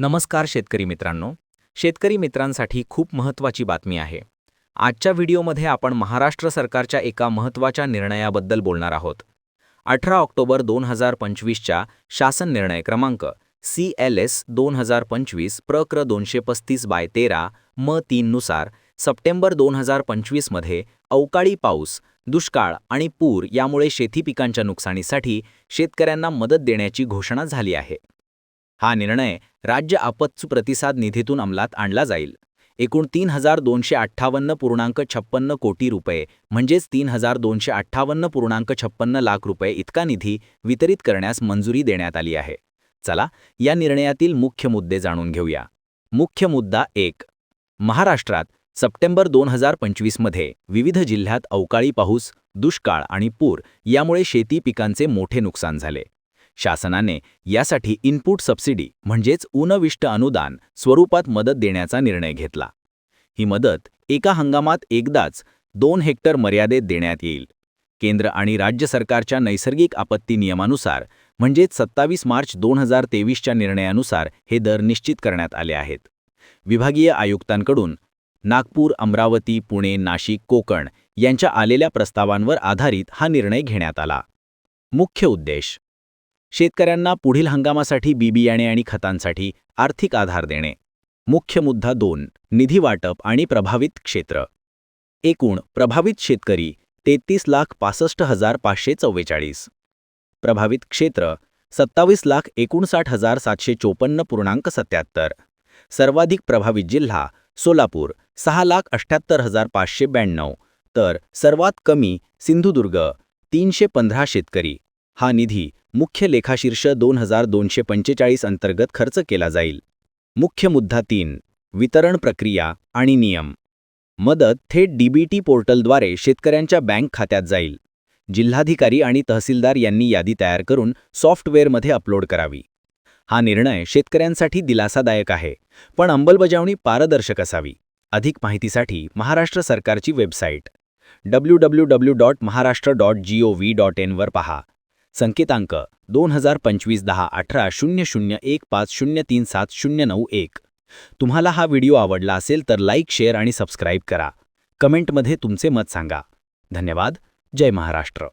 नमस्कार शेतकरी मित्रांनो. शेतकरी मित्रांसाठी खूप महत्त्वाची बातमी आहे. आजच्या व्हिडिओमध्ये आपण महाराष्ट्र सरकारच्या एका महत्त्वाच्या निर्णयाबद्दल बोलणार आहोत. अठरा ऑक्टोबर दोन हजार पंचवीसच्या शासन निर्णय क्रमांक सी एल एस दोन हजार पंचवीस प्रक्र दोनशे पस्तीस बाय तेरा म तीननुसार सप्टेंबर दोन हजार पंचवीसमध्ये अवकाळी पाऊस दुष्काळ आणि पूर यामुळे शेती पिकांच्या नुकसानीसाठी शेतकऱ्यांना मदत देण्याची घोषणा झाली आहे. हा निर्णय राज्य आपत्ती प्रतिसाद निधीतून अंमलात आणला जाईल. एकूण तीन हजार दोनशे अठ्ठावन्न पूर्णांक छप्पन्न कोटी रुपये म्हणजेच तीन हजार दोनशे अठ्ठावन्न पूर्णांक छप्पन्न लाख रुपये इतका निधी वितरित करण्यास मंजुरी देण्यात आली आहे. चला या निर्णयातील मुख्य मुद्दे जाणून घेऊया. मुख्य मुद्दा एक. महाराष्ट्रात सप्टेंबर दोन हजार पंचवीसमध्ये विविध जिल्ह्यात अवकाळी पाऊस दुष्काळ आणि पूर यामुळे शेती पिकांचे मोठे नुकसान झाले. शासनाने यासाठी इनपुट सबसिडी म्हणजेच ऊनविष्ट अनुदान स्वरूपात मदत देण्याचा निर्णय घेतला. ही मदत एका हंगामात एकदाच दोन हेक्टर मर्यादेत देण्यात येईल. केंद्र आणि राज्य सरकारच्या नैसर्गिक आपत्ती नियमानुसार म्हणजेच सत्तावीस मार्च दोन हजार तेवीसच्या निर्णयानुसार हे दर निश्चित करण्यात आले आहेत. विभागीय आयुक्तांकडून नागपूर अमरावती पुणे नाशिक कोकण यांच्या आलेल्या प्रस्तावांवर आधारित हा निर्णय घेण्यात आला. मुख्य उद्देश शेतकऱ्यांना पुढील हंगामासाठी बी बियाणे आणि खतांसाठी आर्थिक आधार देणे. मुख्य मुद्दा दोन निधी वाटप आणि प्रभावित क्षेत्र. एकूण प्रभावित शेतकरी तेहतीस लाख पासष्ट हजार पाचशे चव्वेचाळीस. प्रभावित क्षेत्र सत्तावीस लाख एकोणसाठ हजार सातशे चोपन्न पूर्णांक सत्याहत्तर सर्वाधिक प्रभावित जिल्हा सोलापूर सहा लाख अठ्ठ्याहत्तर हजार पाचशे ब्याण्णव. तर सर्वात कमी सिंधुदुर्ग तीनशे पंधरा शेतकरी. हा निधी मुख्य लेखाशीर्ष दोन हजार दोनशे पंचेचाळीस अंतर्गत खर्च केला जाईल. मुख्य मुद्दा तीन वितरण प्रक्रिया आणि नियम. मदत थेट डीबीटी पोर्टलद्वारे शेतकऱ्यांच्या बँक खात्यात जाईल. जिल्हाधिकारी आणि तहसीलदार यांनी यादी तयार करून सॉफ्टवेअरमध्ये अपलोड करावी. हा निर्णय शेतकऱ्यांसाठी दिलासादायक आहे पण अंमलबजावणी पारदर्शक असावी. अधिक माहितीसाठी महाराष्ट्र सरकारची website. W W W dot Maharashtra dot G O V dot Enver पहा. संकेतांक दोन हजार पंचवीस दहा अठरा शून्य शून्य एक पाच शून्य तीन सात शून्य नऊ एक. तुम्हाला हा व्हिडिओ आवडला असेल तर लाईक शेअर आणि सबस्क्राईब करा. कमेंटमध्ये तुमचे मत सांगा. धन्यवाद. जय महाराष्ट्र.